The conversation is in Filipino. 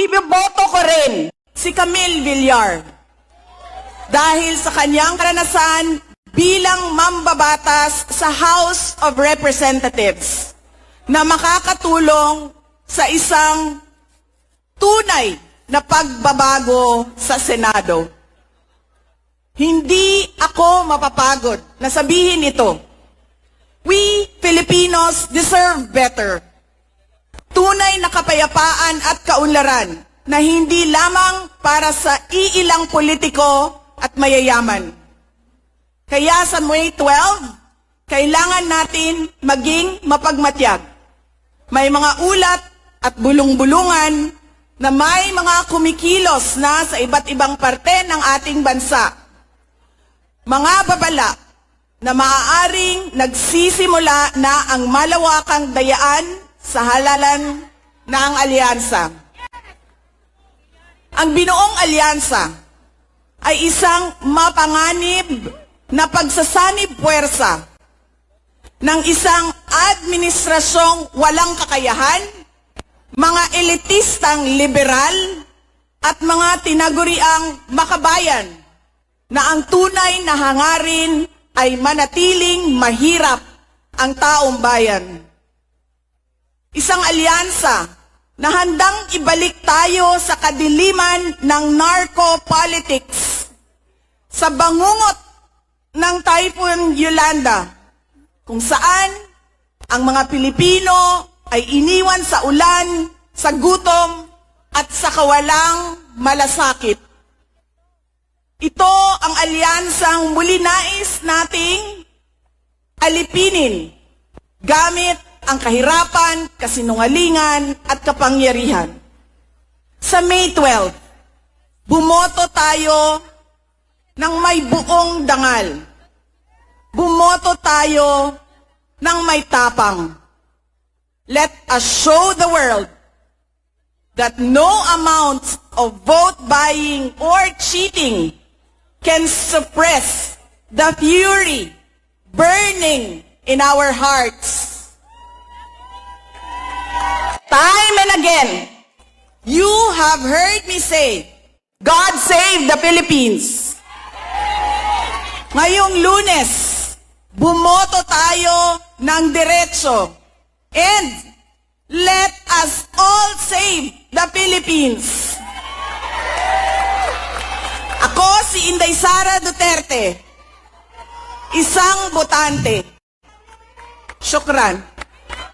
Ibiboto ko rin si Camille Villar dahil sa kanyang karanasan bilang mambabatas sa House of Representatives na makakatulong sa isang tunay na pagbabago sa Senado. Hindi ako mapapagod na sabihin ito. We Filipinos deserve better. Tunay na kapayapaan at kaunlaran na hindi lamang para sa iilang politiko at mayayaman. Kaya sa May 12, kailangan natin maging mapagmatyag. May mga ulat at bulong-bulungan na may mga kumikilos na sa iba't ibang parte ng ating bansa. Mga babala na maaaring nagsisimula na ang malawakang dayaan sa halalan ng alyansa. Ang binuong alyansa ay isang mapanganib na pagsasanib puwersa ng isang administrasyong walang kakayahan, mga elitistang liberal, at mga tinaguriang makabayan na ang tunay na hangarin ay manatiling mahirap ang taong bayan. Isang alyansa na handang ibalik tayo sa kadiliman ng narco-politics, sa bangungot ng Typhoon Yolanda, kung saan ang mga Pilipino ay iniwan sa ulan, sa gutom, at sa kawalang malasakit. Ito ang alyansang muli nais nating alipinin gamit ang kahirapan, kasinungalingan at kapangyarihan. Sa May 12, bumoto tayo ng may buong dangal. Bumoto tayo ng may tapang. Let us show the world that no amount of vote buying or cheating can suppress the fury burning in our hearts. Time and again, you have heard me say, God save the Philippines. Ngayong lunes, bumoto tayo ng diretso. And let us all save the Philippines. Ako si Inday Sara Duterte, isang botante. Shukran.